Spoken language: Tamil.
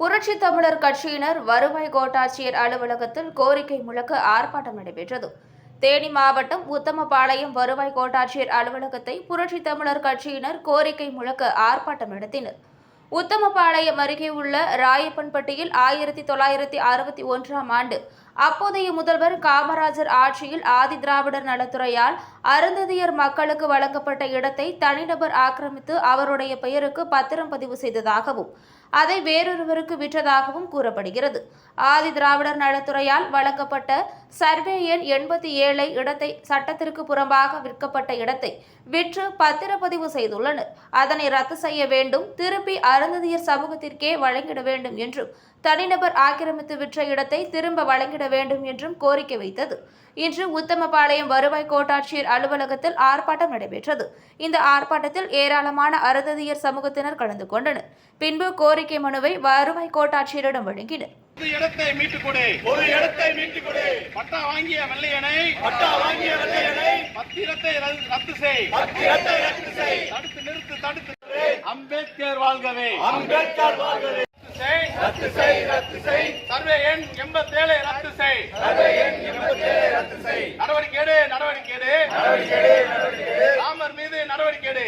புரட்சி தமிழர் கட்சியினர் வருவாய் கோட்டாட்சியர் அலுவலகத்தில் கோரிக்கை முழக்க ஆர்ப்பாட்டம் நடைபெற்றது. தேனி மாவட்டம் உத்தமபாளையம் வருவாய் கோட்டாட்சியர் அலுவலகத்தை புரட்சி தமிழர் கட்சியினர் கோரிக்கை முழக்க ஆர்ப்பாட்டம் நடத்தினர். உத்தமபாளையம் அருகே உள்ள ராயப்பன்பட்டியில் ஆயிரத்தி தொள்ளாயிரத்தி அறுபத்தி ஒன்றாம் ஆண்டு அப்போதைய முதல்வர் காமராஜர் ஆட்சியில் ஆதி திராவிடர் நலத்துறையால் அருந்ததியர் மக்களுக்கு வழங்கப்பட்ட இடத்தை தனிநபர் ஆக்கிரமித்து அவருடைய பெயருக்கு பத்திரம் பதிவு செய்ததாகவும் அதை வேறொருவருக்கு விற்றதாகவும் கூறப்படுகிறது. ஆதி திராவிடர் நலத்துறையால் வழங்கப்பட்ட சர்வே எண் எண்பத்தி ஏழை இடத்தை சட்டத்திற்கு புறம்பாக விற்கப்பட்ட இடத்தை விற்று பத்திரப்பதிவு செய்துள்ளனர். அதனை ரத்து செய்ய வேண்டும் திருப்பி அருந்ததியர் சமூகத்திற்கே வழங்கிட வேண்டும் என்றும் தனிநபர் ஆக்கிரமித்து விற்ற இடத்தை திரும்ப வழங்கிட வேண்டும் என்றும் கோரிக்கை வைத்தது. இன்று உத்தமபாளையம் வருவாய் கோட்டாட்சியர் அலுவலகத்தில் ஆர்ப்பாட்டம் நடைபெற்றது. இந்த ஆர்ப்பாட்டத்தில் ஏராளமான அருந்ததியர் சமூகத்தினர் கலந்து கொண்டனர். பின்பு கோரிக்கை மனுவை வருவாய் கோட்டாட்சியரிடம் வழங்கினர். பொது இடத்தை மீட்டுக் கொடு. ஒரு இடத்தை மீட்டுக் கொடு. பட்டா வாங்கிய வெள்ளையனை. பட்டா வாங்கிய வெள்ளையனை. பத்திரத்தை ரத்து- ரத்து செய். பத்திரத்தை ரத்து செய். தடுத்து நிறுத்து தடுத்து அம்பேத்கர் வாழ்கவே. அம்பேத்கர் வாழ்கவே. ரத்து செய். எண் ரத்து செய். நடவடிக்கை எடு மீது நடவடிக்கை